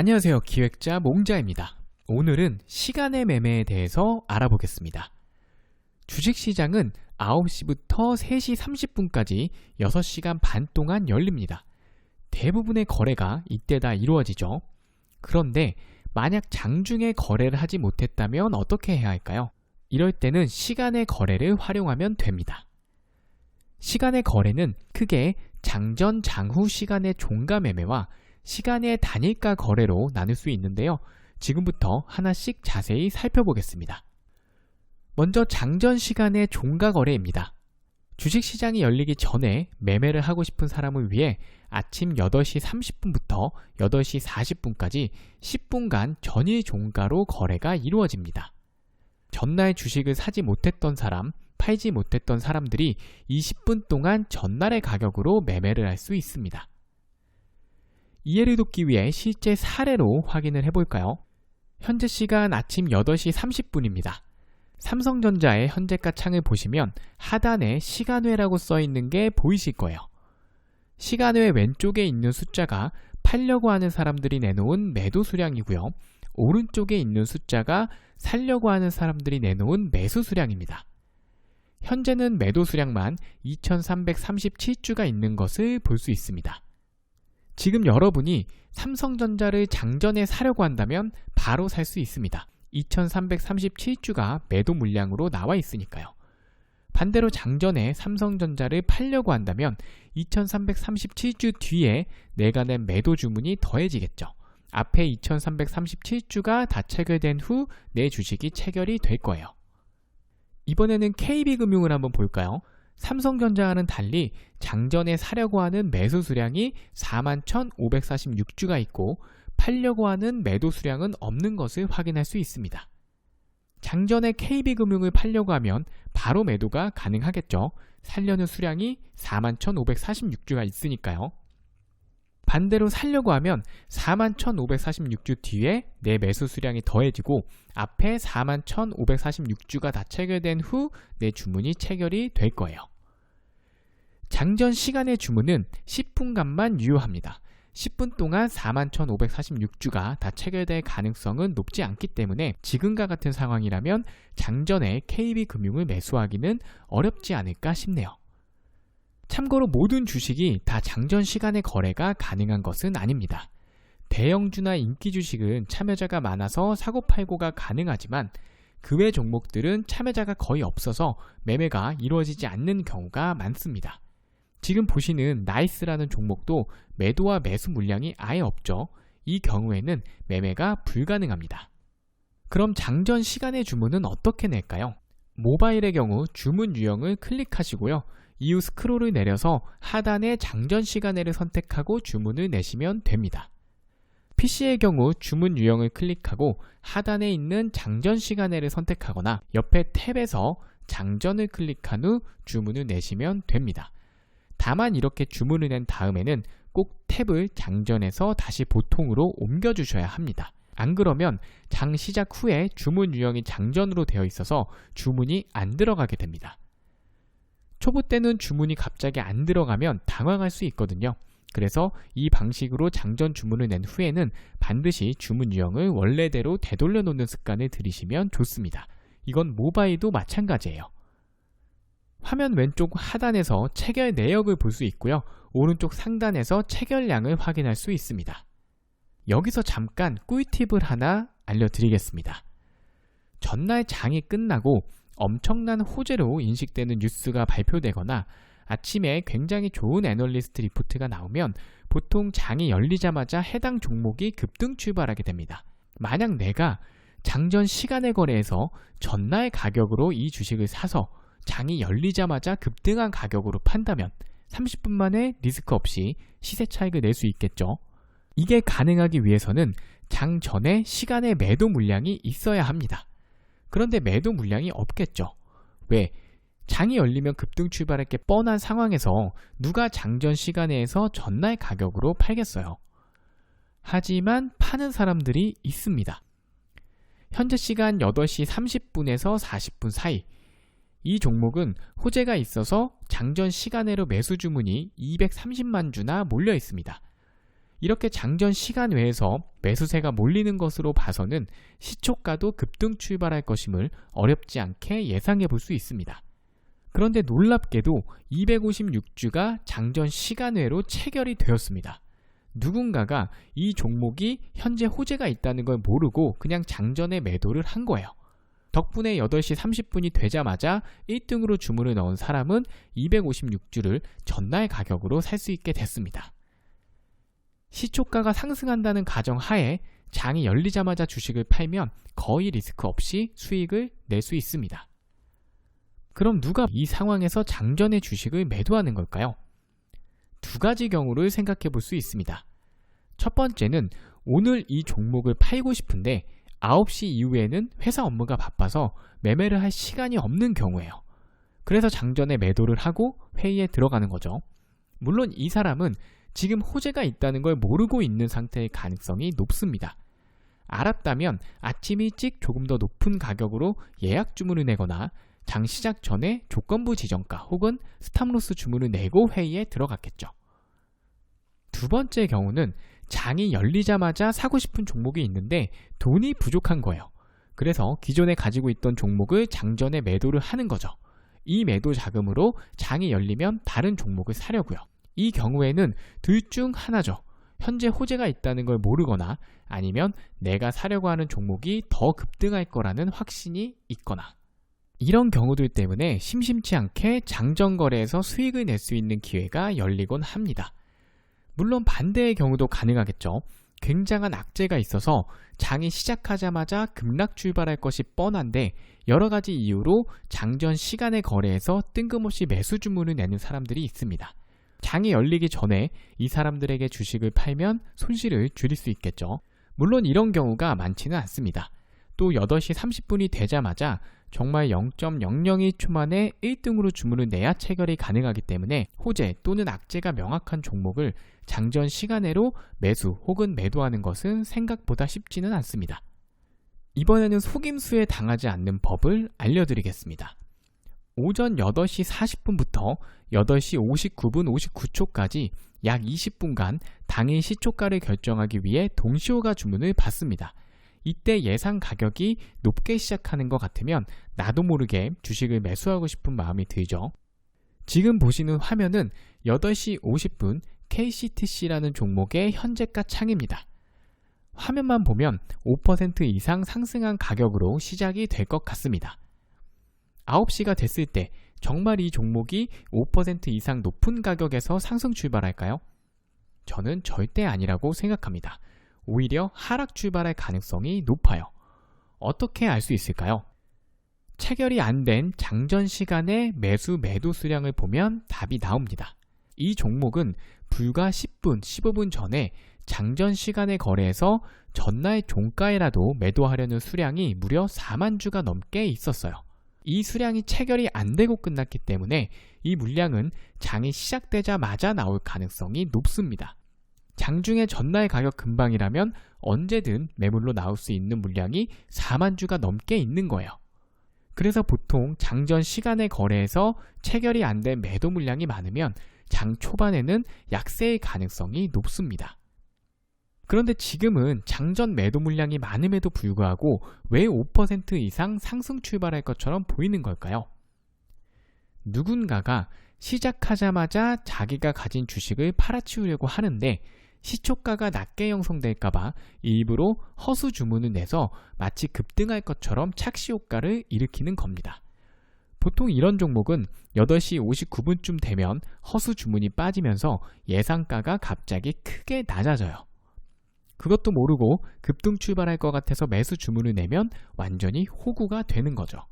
안녕하세요. 기획자 몽자입니다. 오늘은 시간의 매매에 대해서 알아보겠습니다. 주식시장은 9시부터 3시 30분까지 6시간 반 동안 열립니다. 대부분의 거래가 이때 다 이루어지죠. 그런데 만약 장중에 거래를 하지 못했다면 어떻게 해야 할까요? 이럴 때는 시간의 거래를 활용하면 됩니다. 시간의 거래는 크게 장전, 장후 시간의 종가 매매와 시간의 단일가 거래로 나눌 수 있는데요. 지금부터 하나씩 자세히 살펴보겠습니다. 먼저 장전 시간의 종가 거래입니다. 주식 시장이 열리기 전에 매매를 하고 싶은 사람을 위해 아침 8시 30분부터 8시 40분까지 10분간 전일 종가로 거래가 이루어집니다. 전날 주식을 사지 못했던 사람, 팔지 못했던 사람들이 20분 동안 전날의 가격으로 매매를 할 수 있습니다. 이해를 돕기 위해 실제 사례로 확인을 해볼까요? 현재 시간 아침 8시 30분입니다. 삼성전자의 현재가 창을 보시면 하단에 시간외라고 써 있는 게 보이실 거예요. 시간외 왼쪽에 있는 숫자가 팔려고 하는 사람들이 내놓은 매도 수량이고요. 오른쪽에 있는 숫자가 살려고 하는 사람들이 내놓은 매수 수량입니다. 현재는 매도 수량만 2337주가 있는 것을 볼 수 있습니다. 지금 여러분이 삼성전자를 장전에 사려고 한다면 바로 살 수 있습니다. 2337주가 매도 물량으로 나와 있으니까요. 반대로 장전에 삼성전자를 팔려고 한다면 2337주 뒤에 내가 낸 매도 주문이 더해지겠죠. 앞에 2337주가 다 체결된 후 내 주식이 체결이 될 거예요. 이번에는 KB금융을 한번 볼까요? 삼성전자와는 달리 장전에 사려고 하는 매수 수량이 41,546주가 있고 팔려고 하는 매도 수량은 없는 것을 확인할 수 있습니다. 장전에 KB금융을 팔려고 하면 바로 매도가 가능하겠죠. 살려는 수량이 41,546주가 있으니까요. 반대로 살려고 하면 41,546주 뒤에 내 매수 수량이 더해지고 앞에 41,546주가 다 체결된 후 내 주문이 체결이 될 거예요. 장전 시간의 주문은 10분간만 유효합니다. 10분 동안 41,546주가 다 체결될 가능성은 높지 않기 때문에 지금과 같은 상황이라면 장전에 KB금융을 매수하기는 어렵지 않을까 싶네요. 참고로 모든 주식이 다 장전 시간의 거래가 가능한 것은 아닙니다. 대형주나 인기 주식은 참여자가 많아서 사고팔고가 가능하지만 그 외 종목들은 참여자가 거의 없어서 매매가 이루어지지 않는 경우가 많습니다. 지금 보시는 나이스라는 종목도 매도와 매수 물량이 아예 없죠. 이 경우에는 매매가 불가능합니다. 그럼 장전 시간의 주문은 어떻게 낼까요? 모바일의 경우 주문 유형을 클릭하시고요. 이후 스크롤을 내려서 하단에 장전 시간에를 선택하고 주문을 내시면 됩니다. PC의 경우 주문 유형을 클릭하고 하단에 있는 장전 시간에를 선택하거나 옆에 탭에서 장전을 클릭한 후 주문을 내시면 됩니다. 다만 이렇게 주문을 낸 다음에는 꼭 탭을 장전해서 다시 보통으로 옮겨주셔야 합니다. 안 그러면 장 시작 후에 주문 유형이 장전으로 되어 있어서 주문이 안 들어가게 됩니다. 초보 때는 주문이 갑자기 안 들어가면 당황할 수 있거든요. 그래서 이 방식으로 장전 주문을 낸 후에는 반드시 주문 유형을 원래대로 되돌려 놓는 습관을 들이시면 좋습니다. 이건 모바일도 마찬가지예요. 화면 왼쪽 하단에서 체결 내역을 볼 수 있고요. 오른쪽 상단에서 체결량을 확인할 수 있습니다. 여기서 잠깐 꿀팁을 하나 알려드리겠습니다. 전날 장이 끝나고 엄청난 호재로 인식되는 뉴스가 발표되거나 아침에 굉장히 좋은 애널리스트 리포트가 나오면 보통 장이 열리자마자 해당 종목이 급등 출발하게 됩니다. 만약 내가 장전 시간의 거래에서 전날 가격으로 이 주식을 사서 장이 열리자마자 급등한 가격으로 판다면 30분 만에 리스크 없이 시세 차익을 낼 수 있겠죠. 이게 가능하기 위해서는 장 전에 시간의 매도 물량이 있어야 합니다. 그런데 매도 물량이 없겠죠. 왜? 장이 열리면 급등 출발할 게 뻔한 상황에서 누가 장전 시간에서 전날 가격으로 팔겠어요. 하지만 파는 사람들이 있습니다. 현재 시간 8시 30분에서 40분 사이 이 종목은 호재가 있어서 장전 시간으로 매수 주문이 230만 주나 몰려 있습니다. 이렇게 장전 시간 외에서 매수세가 몰리는 것으로 봐서는 시초가도 급등 출발할 것임을 어렵지 않게 예상해 볼 수 있습니다. 그런데 놀랍게도 256주가 장전 시간 외로 체결이 되었습니다. 누군가가 이 종목이 현재 호재가 있다는 걸 모르고 그냥 장전에 매도를 한 거예요. 덕분에 8시 30분이 되자마자 1등으로 주문을 넣은 사람은 256주를 전날 가격으로 살 수 있게 됐습니다. 시초가가 상승한다는 가정 하에 장이 열리자마자 주식을 팔면 거의 리스크 없이 수익을 낼 수 있습니다. 그럼 누가 이 상황에서 장전의 주식을 매도하는 걸까요? 두 가지 경우를 생각해 볼 수 있습니다. 첫 번째는 오늘 이 종목을 팔고 싶은데 9시 이후에는 회사 업무가 바빠서 매매를 할 시간이 없는 경우예요. 그래서 장전에 매도를 하고 회의에 들어가는 거죠. 물론 이 사람은 지금 호재가 있다는 걸 모르고 있는 상태의 가능성이 높습니다. 알았다면 아침 일찍 조금 더 높은 가격으로 예약 주문을 내거나 장 시작 전에 조건부 지정가 혹은 스탑로스 주문을 내고 회의에 들어갔겠죠. 두 번째 경우는 장이 열리자마자 사고 싶은 종목이 있는데 돈이 부족한 거예요. 그래서 기존에 가지고 있던 종목을 장전에 매도를 하는 거죠. 이 매도 자금으로 장이 열리면 다른 종목을 사려고요. 이 경우에는 둘 중 하나죠. 현재 호재가 있다는 걸 모르거나 아니면 내가 사려고 하는 종목이 더 급등할 거라는 확신이 있거나 이런 경우들 때문에 심심치 않게 장전 거래에서 수익을 낼 수 있는 기회가 열리곤 합니다. 물론 반대의 경우도 가능하겠죠. 굉장한 악재가 있어서 장이 시작하자마자 급락 출발할 것이 뻔한데 여러 가지 이유로 장전 시간의 거래에서 뜬금없이 매수 주문을 내는 사람들이 있습니다. 장이 열리기 전에 이 사람들에게 주식을 팔면 손실을 줄일 수 있겠죠. 물론 이런 경우가 많지는 않습니다. 또 8시 30분이 되자마자 정말 0.002초 만에 1등으로 주문을 내야 체결이 가능하기 때문에 호재 또는 악재가 명확한 종목을 장전 시간내로 매수 혹은 매도하는 것은 생각보다 쉽지는 않습니다. 이번에는 속임수에 당하지 않는 법을 알려드리겠습니다. 오전 8시 40분부터 8시 59분 59초까지 약 20분간 당일 시초가를 결정하기 위해 동시호가 주문을 받습니다. 이때 예상 가격이 높게 시작하는 것 같으면 나도 모르게 주식을 매수하고 싶은 마음이 들죠. 지금 보시는 화면은 8시 50분 KCTC라는 종목의 현재가 창입니다. 화면만 보면 5% 이상 상승한 가격으로 시작이 될 것 같습니다. 9시가 됐을 때 정말 이 종목이 5% 이상 높은 가격에서 상승 출발할까요? 저는 절대 아니라고 생각합니다. 오히려 하락 출발할 가능성이 높아요. 어떻게 알 수 있을까요? 체결이 안 된 장전 시간의 매수 매도 수량을 보면 답이 나옵니다. 이 종목은 불과 10분, 15분 전에 장전 시간의 거래에서 전날 종가에라도 매도하려는 수량이 무려 4만 주가 넘게 있었어요. 이 수량이 체결이 안 되고 끝났기 때문에 이 물량은 장이 시작되자마자 나올 가능성이 높습니다. 장중에 전날 가격 근방이라면 언제든 매물로 나올 수 있는 물량이 4만 주가 넘게 있는 거예요. 그래서 보통 장전 시간의 거래에서 체결이 안 된 매도 물량이 많으면 장 초반에는 약세의 가능성이 높습니다. 그런데 지금은 장전 매도 물량이 많음에도 불구하고 왜 5% 이상 상승 출발할 것처럼 보이는 걸까요? 누군가가 시작하자마자 자기가 가진 주식을 팔아치우려고 하는데 시초가가 낮게 형성될까봐 일부러 허수 주문을 내서 마치 급등할 것처럼 착시 효과를 일으키는 겁니다. 보통 이런 종목은 8시 59분쯤 되면 허수 주문이 빠지면서 예상가가 갑자기 크게 낮아져요. 그것도 모르고 급등 출발할 것 같아서 매수 주문을 내면 완전히 호구가 되는 거죠.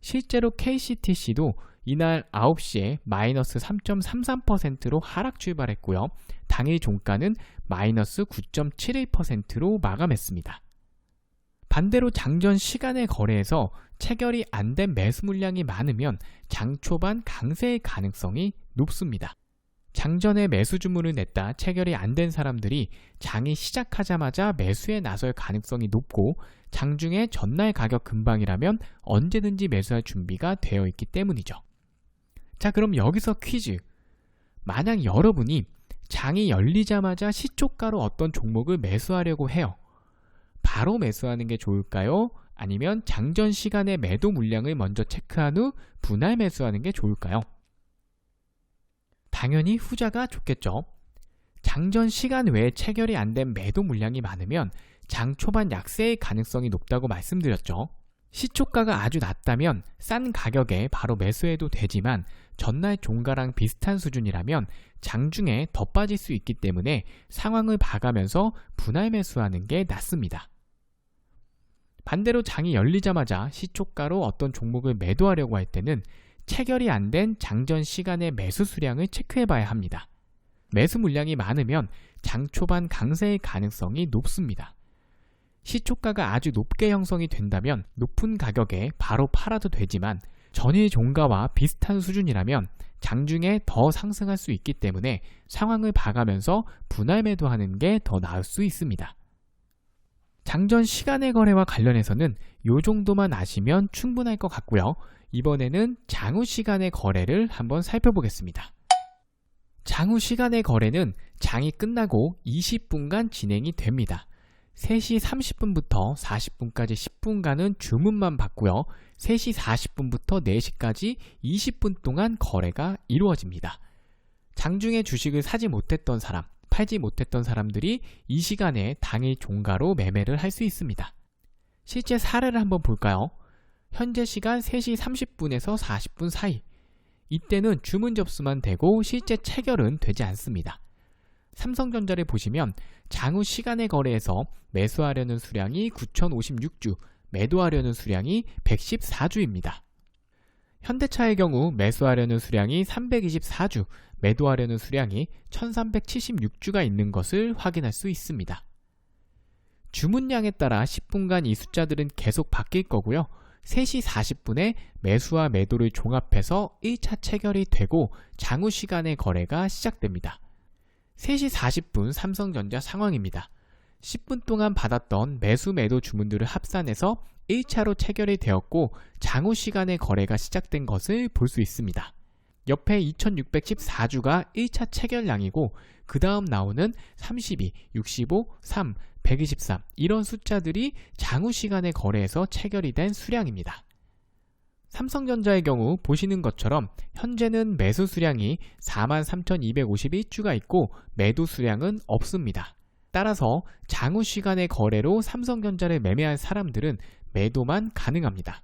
실제로 KCTC도 이날 9시에 마이너스 3.33%로 하락 출발했고요. 당일 종가는 마이너스 9.71%로 마감했습니다. 반대로 장전 시간의 거래에서 체결이 안 된 매수 물량이 많으면 장 초반 강세의 가능성이 높습니다. 장전에 매수 주문을 냈다 체결이 안 된 사람들이 장이 시작하자마자 매수에 나설 가능성이 높고 장중에 전날 가격 근방이라면 언제든지 매수할 준비가 되어 있기 때문이죠. 자, 그럼 여기서 퀴즈. 만약 여러분이 장이 열리자마자 시초가로 어떤 종목을 매수하려고 해요. 바로 매수하는 게 좋을까요? 아니면 장전 시간의 매도 물량을 먼저 체크한 후 분할 매수하는 게 좋을까요? 당연히 후자가 좋겠죠. 장전 시간 외에 체결이 안 된 매도 물량이 많으면 장 초반 약세의 가능성이 높다고 말씀드렸죠. 시초가가 아주 낮다면 싼 가격에 바로 매수해도 되지만 전날 종가랑 비슷한 수준이라면 장중에 더 빠질 수 있기 때문에 상황을 봐가면서 분할 매수하는 게 낫습니다. 반대로 장이 열리자마자 시초가로 어떤 종목을 매도하려고 할 때는 체결이 안 된 장전 시간의 매수 수량을 체크해 봐야 합니다. 매수 물량이 많으면 장 초반 강세의 가능성이 높습니다. 시초가가 아주 높게 형성이 된다면 높은 가격에 바로 팔아도 되지만 전일 종가와 비슷한 수준이라면 장중에 더 상승할 수 있기 때문에 상황을 봐가면서 분할 매도하는 게 더 나을 수 있습니다. 장전 시간의 거래와 관련해서는 이 정도만 아시면 충분할 것 같고요. 이번에는 장후 시간의 거래를 한번 살펴보겠습니다. 장후 시간의 거래는 장이 끝나고 20분간 진행이 됩니다. 3시 30분부터 40분까지 10분간은 주문만 받고요. 3시 40분부터 4시까지 20분 동안 거래가 이루어집니다. 장중에 주식을 사지 못했던 사람, 팔지 못했던 사람들이 이 시간에 당일 종가로 매매를 할 수 있습니다. 실제 사례를 한번 볼까요? 현재 시간 3시 30분에서 40분 사이. 이때는 주문 접수만 되고 실제 체결은 되지 않습니다. 삼성전자를 보시면 장후 시간의 거래에서 매수하려는 수량이 9,056주, 매도하려는 수량이 114주입니다. 현대차의 경우 매수하려는 수량이 324주, 매도하려는 수량이 1376주가 있는 것을 확인할 수 있습니다. 주문량에 따라 10분간 이 숫자들은 계속 바뀔 거고요. 3시 40분에 매수와 매도를 종합해서 1차 체결이 되고 장후 시간의 거래가 시작됩니다. 3시 40분 삼성전자 상황입니다. 10분 동안 받았던 매수 매도 주문들을 합산해서 1차로 체결이 되었고 장후 시간의 거래가 시작된 것을 볼 수 있습니다. 옆에 2614주가 1차 체결량이고 그 다음 나오는 32, 65, 3, 123 이런 숫자들이 장후 시간의 거래에서 체결이 된 수량입니다. 삼성전자의 경우 보시는 것처럼 현재는 매수 수량이 43,251주가 있고 매도 수량은 없습니다. 따라서 장후 시간의 거래로 삼성전자를 매매할 사람들은 매도만 가능합니다.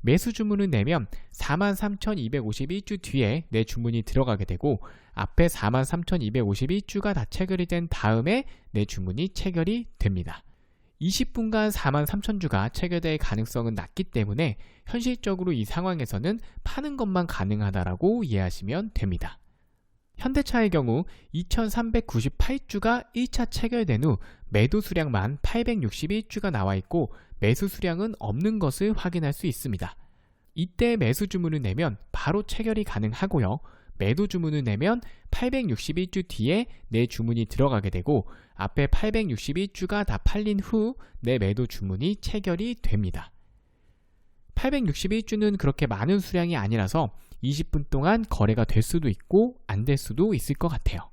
매수 주문을 내면 43,251주 뒤에 내 주문이 들어가게 되고 앞에 43,251주가 다 체결이 된 다음에 내 주문이 체결이 됩니다. 20분간 4만 3천 주가 체결될 가능성은 낮기 때문에 현실적으로 이 상황에서는 파는 것만 가능하다라고 이해하시면 됩니다. 현대차의 경우 2398주가 1차 체결된 후 매도 수량만 861주가 나와 있고 매수 수량은 없는 것을 확인할 수 있습니다. 이때 매수 주문을 내면 바로 체결이 가능하고요. 매도 주문을 내면 861주 뒤에 내 주문이 들어가게 되고 앞에 861주가 다 팔린 후 내 매도 주문이 체결이 됩니다. 861주는 그렇게 많은 수량이 아니라서 20분 동안 거래가 될 수도 있고 안 될 수도 있을 것 같아요.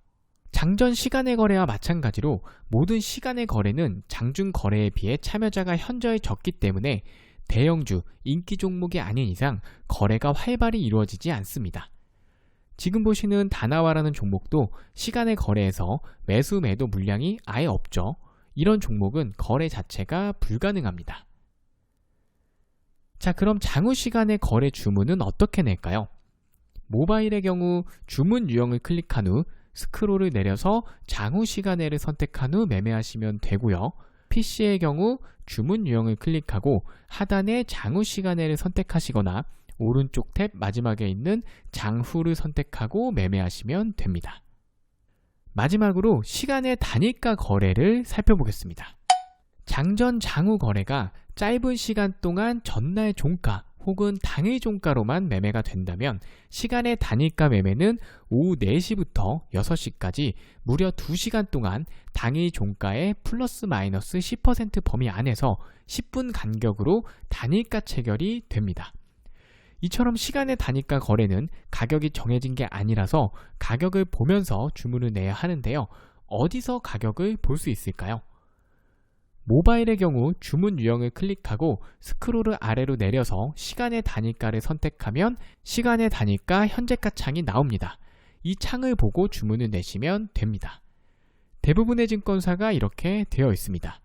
장전 시간의 거래와 마찬가지로 모든 시간의 거래는 장중 거래에 비해 참여자가 현저히 적기 때문에 대형주, 인기 종목이 아닌 이상 거래가 활발히 이루어지지 않습니다. 지금 보시는 다나와라는 종목도 시간의 거래에서 매수 매도 물량이 아예 없죠. 이런 종목은 거래 자체가 불가능합니다. 자, 그럼 장후 시간의 거래 주문은 어떻게 낼까요? 모바일의 경우 주문 유형을 클릭한 후 스크롤을 내려서 장후 시간에를 선택한 후 매매하시면 되고요. PC의 경우 주문 유형을 클릭하고 하단에 장후 시간에를 선택하시거나 오른쪽 탭 마지막에 있는 장후를 선택하고 매매하시면 됩니다. 마지막으로 시간의 단일가 거래를 살펴보겠습니다. 장전 장후 거래가 짧은 시간 동안 전날 종가 혹은 당일 종가로만 매매가 된다면 시간의 단일가 매매는 오후 4시부터 6시까지 무려 2시간 동안 당일 종가의 플러스 마이너스 10% 범위 안에서 10분 간격으로 단일가 체결이 됩니다. 이처럼 시간의 단위가 거래는 가격이 정해진 게 아니라서 가격을 보면서 주문을 내야 하는데요. 어디서 가격을 볼 수 있을까요? 모바일의 경우 주문 유형을 클릭하고 스크롤을 아래로 내려서 시간의 단위가를 선택하면 시간의 단위가 현재가 창이 나옵니다. 이 창을 보고 주문을 내시면 됩니다. 대부분의 증권사가 이렇게 되어 있습니다.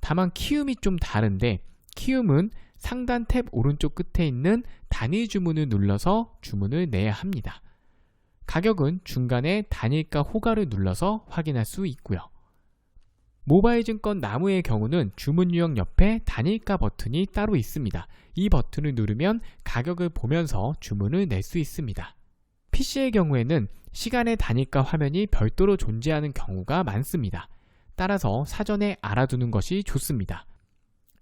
다만 키움이 좀 다른데 키움은 상단 탭 오른쪽 끝에 있는 단위 주문을 눌러서 주문을 내야 합니다. 가격은 중간에 단일가 호가를 눌러서 확인할 수 있고요. 모바일 증권 나무의 경우는 주문 유형 옆에 단일가 버튼이 따로 있습니다. 이 버튼을 누르면 가격을 보면서 주문을 낼 수 있습니다. PC의 경우에는 시간의 단일가 화면이 별도로 존재하는 경우가 많습니다. 따라서 사전에 알아두는 것이 좋습니다.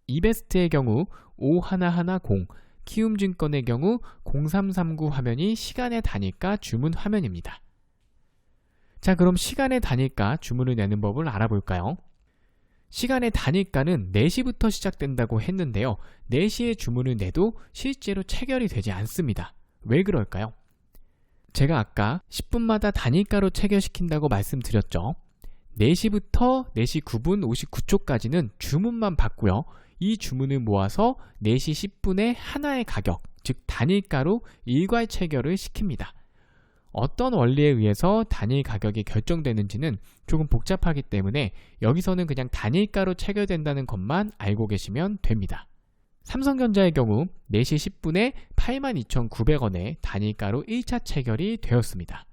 이베스트의 경우 5110, 키움증권의 경우 0339 화면이 시간의 단위가 주문 화면입니다. 자, 그럼 시간의 단위가 주문을 내는 법을 알아볼까요? 시간의 단위가는 4시부터 시작된다고 했는데요. 4시에 주문을 내도 실제로 체결이 되지 않습니다. 왜 그럴까요? 제가 아까 10분마다 단위가로 체결시킨다고 말씀드렸죠. 4시부터 4시 9분 59초까지는 주문만 받고요. 이 주문을 모아서 4시 10분에 하나의 가격, 즉 단일가로 일괄 체결을 시킵니다. 어떤 원리에 의해서 단일 가격이 결정되는지는 조금 복잡하기 때문에 여기서는 그냥 단일가로 체결된다는 것만 알고 계시면 됩니다. 삼성전자의 경우 4시 10분에 82,900원에 단일가로 1차 체결이 되었습니다.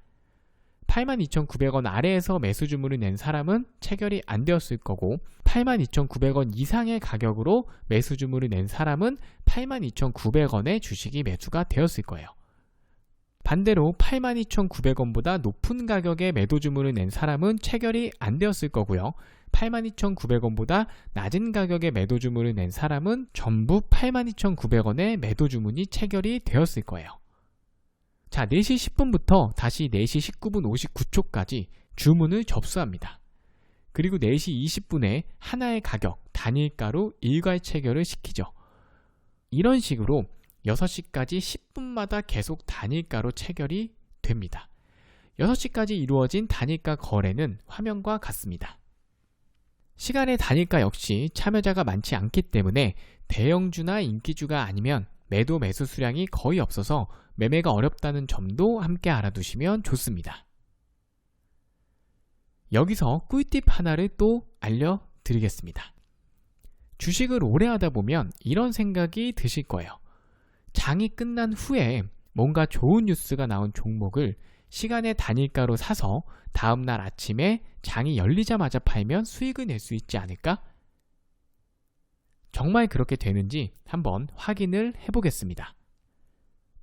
82,900원 아래에서 매수 주문을 낸 사람은 체결이 안 되었을 거고 82,900원 이상의 가격으로 매수 주문을 낸 사람은 82,900원의 주식이 매수가 되었을 거예요. 반대로 82,900원보다 높은 가격의 매도 주문을 낸 사람은 체결이 안 되었을 거고요. 82,900원보다 낮은 가격의 매도 주문을 낸 사람은 전부 82,900원의 매도 주문이 체결이 되었을 거예요. 자, 4시 10분부터 다시 4시 19분 59초까지 주문을 접수합니다. 그리고 4시 20분에 하나의 가격, 단일가로 일괄 체결을 시키죠. 이런 식으로 6시까지 10분마다 계속 단일가로 체결이 됩니다. 6시까지 이루어진 단일가 거래는 화면과 같습니다. 시간의 단일가 역시 참여자가 많지 않기 때문에 대형주나 인기주가 아니면 매도 매수 수량이 거의 없어서 매매가 어렵다는 점도 함께 알아두시면 좋습니다. 여기서 꿀팁 하나를 또 알려드리겠습니다. 주식을 오래 하다 보면 이런 생각이 드실 거예요. 장이 끝난 후에 뭔가 좋은 뉴스가 나온 종목을 시간의 단일가로 사서 다음날 아침에 장이 열리자마자 팔면 수익을 낼 수 있지 않을까? 정말 그렇게 되는지 한번 확인을 해보겠습니다.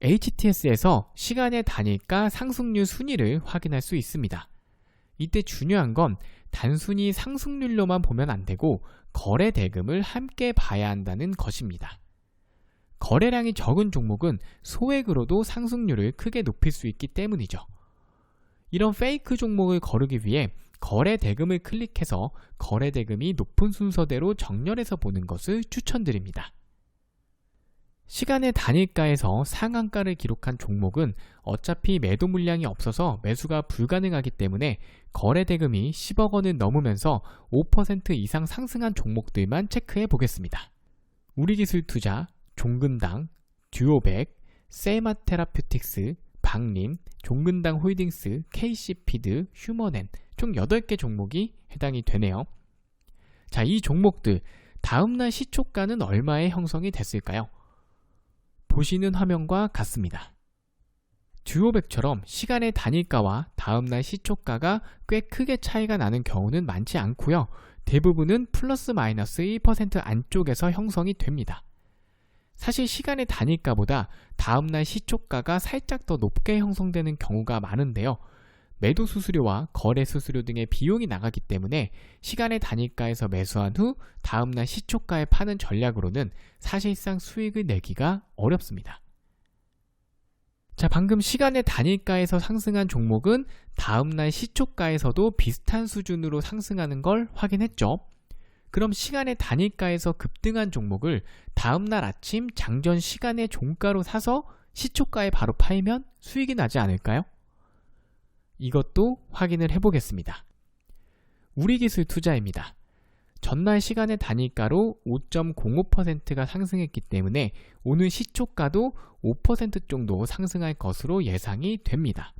HTS에서 시간의 단일가 상승률 순위를 확인할 수 있습니다. 이때 중요한 건 단순히 상승률로만 보면 안 되고 거래 대금을 함께 봐야 한다는 것입니다. 거래량이 적은 종목은 소액으로도 상승률을 크게 높일 수 있기 때문이죠. 이런 페이크 종목을 거르기 위해 거래 대금을 클릭해서 거래 대금이 높은 순서대로 정렬해서 보는 것을 추천드립니다. 시간의 단일가에서 상한가를 기록한 종목은 어차피 매도 물량이 없어서 매수가 불가능하기 때문에 거래 대금이 10억 원을 넘으면서 5% 이상 상승한 종목들만 체크해 보겠습니다. 우리기술 투자, 종근당, 듀오백, 세마테라퓨틱스, 박림, 종근당 홀딩스, KC피드, 휴머넨 총 8개 종목이 해당이 되네요. 자, 이 종목들 다음날 시초가는 얼마에 형성이 됐을까요? 보시는 화면과 같습니다. 듀오백처럼 시간의 단일가와 다음날 시초가가 꽤 크게 차이가 나는 경우는 많지 않고요. 대부분은 플러스 마이너스 1% 안쪽에서 형성이 됩니다. 사실 시간의 단일가보다 다음날 시초가가 살짝 더 높게 형성되는 경우가 많은데요. 매도 수수료와 거래 수수료 등의 비용이 나가기 때문에 시간의 단일가에서 매수한 후 다음날 시초가에 파는 전략으로는 사실상 수익을 내기가 어렵습니다. 자, 방금 시간의 단일가에서 상승한 종목은 다음날 시초가에서도 비슷한 수준으로 상승하는 걸 확인했죠. 그럼 시간의 단일가에서 급등한 종목을 다음날 아침 장전 시간의 종가로 사서 시초가에 바로 팔면 수익이 나지 않을까요? 이것도 확인을 해보겠습니다. 우리기술 투자입니다. 전날 시간의 단일가로 5.05%가 상승했기 때문에 오늘 시초가도 5% 정도 상승할 것으로 예상이 됩니다.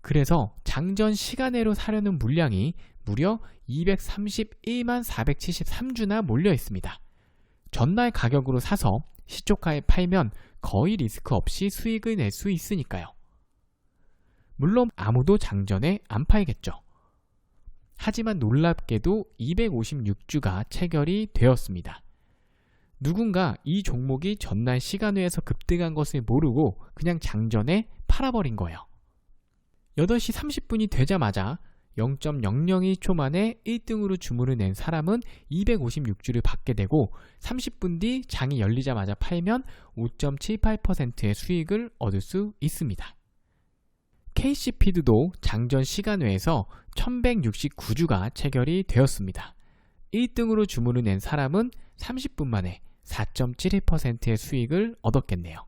그래서 장전 시간외로 사려는 물량이 무려 231만 473주나 몰려 있습니다. 전날 가격으로 사서 시초가에 팔면 거의 리스크 없이 수익을 낼 수 있으니까요. 물론 아무도 장전에 안 팔겠죠. 하지만 놀랍게도 256주가 체결이 되었습니다. 누군가 이 종목이 전날 시간외에서 급등한 것을 모르고 그냥 장전에 팔아버린 거예요. 8시 30분이 되자마자 0.002초 만에 1등으로 주문을 낸 사람은 256주를 받게 되고 30분 뒤 장이 열리자마자 팔면 5.78%의 수익을 얻을 수 있습니다. KC피드도 장전 시간 외에서 1169주가 체결이 되었습니다. 1등으로 주문을 낸 사람은 30분 만에 4.71%의 수익을 얻었겠네요.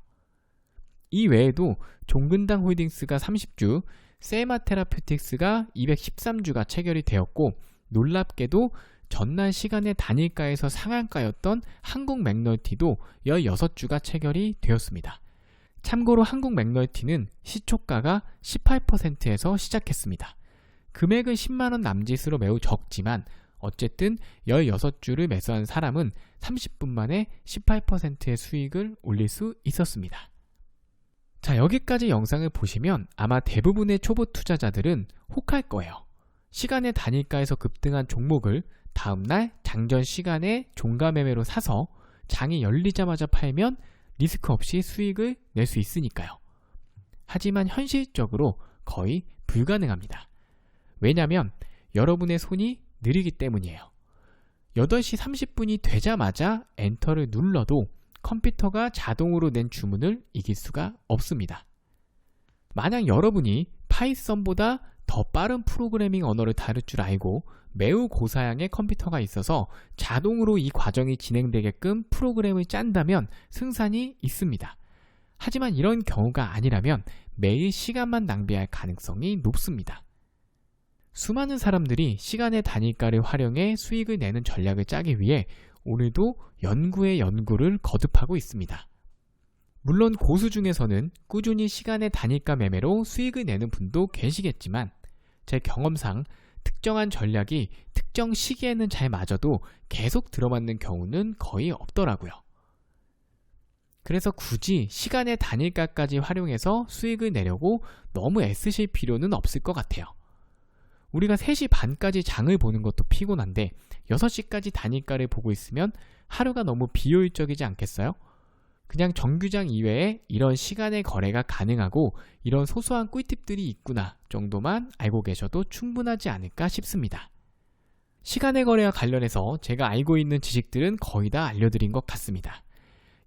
이 외에도 종근당 홀딩스가 30주, 세마 테라퓨틱스가 213주가 체결이 되었고 놀랍게도 전날 시간의 단일가에서 상한가였던 한국 맥널티도 16주가 체결이 되었습니다. 참고로 한국 맥널티는 시초가가 18%에서 시작했습니다. 금액은 10만원 남짓으로 매우 적지만 어쨌든 16주를 매수한 사람은 30분 만에 18%의 수익을 올릴 수 있었습니다. 자, 여기까지 영상을 보시면 아마 대부분의 초보 투자자들은 혹할 거예요. 시간의 단일가에서 급등한 종목을 다음날 장전 시간에 종가 매매로 사서 장이 열리자마자 팔면 리스크 없이 수익을 낼 수 있으니까요. 하지만 현실적으로 거의 불가능합니다. 왜냐하면 여러분의 손이 느리기 때문이에요. 8시 30분이 되자마자 엔터를 눌러도 컴퓨터가 자동으로 낸 주문을 이길 수가 없습니다. 만약 여러분이 파이썬보다 더 빠른 프로그래밍 언어를 다룰 줄 알고 매우 고사양의 컴퓨터가 있어서 자동으로 이 과정이 진행되게끔 프로그램을 짠다면 승산이 있습니다. 하지만 이런 경우가 아니라면 매일 시간만 낭비할 가능성이 높습니다. 수많은 사람들이 시간의 단일가를 활용해 수익을 내는 전략을 짜기 위해 오늘도 연구에 연구를 거듭하고 있습니다. 물론 고수 중에서는 꾸준히 시간의 단일가 매매로 수익을 내는 분도 계시겠지만 제 경험상 특정한 전략이 특정 시기에는 잘 맞아도 계속 들어맞는 경우는 거의 없더라고요. 그래서 굳이 시간의 단일가까지 활용해서 수익을 내려고 너무 애쓰실 필요는 없을 것 같아요. 우리가 3시 반까지 장을 보는 것도 피곤한데 6시까지 단일가를 보고 있으면 하루가 너무 비효율적이지 않겠어요? 그냥 정규장 이외에 이런 시간의 거래가 가능하고 이런 소소한 꿀팁들이 있구나 정도만 알고 계셔도 충분하지 않을까 싶습니다. 시간의 거래와 관련해서 제가 알고 있는 지식들은 거의 다 알려드린 것 같습니다.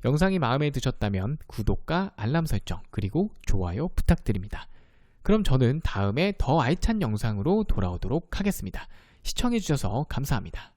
영상이 마음에 드셨다면 구독과 알람 설정 그리고 좋아요 부탁드립니다. 그럼 저는 다음에 더 알찬 영상으로 돌아오도록 하겠습니다. 시청해주셔서 감사합니다.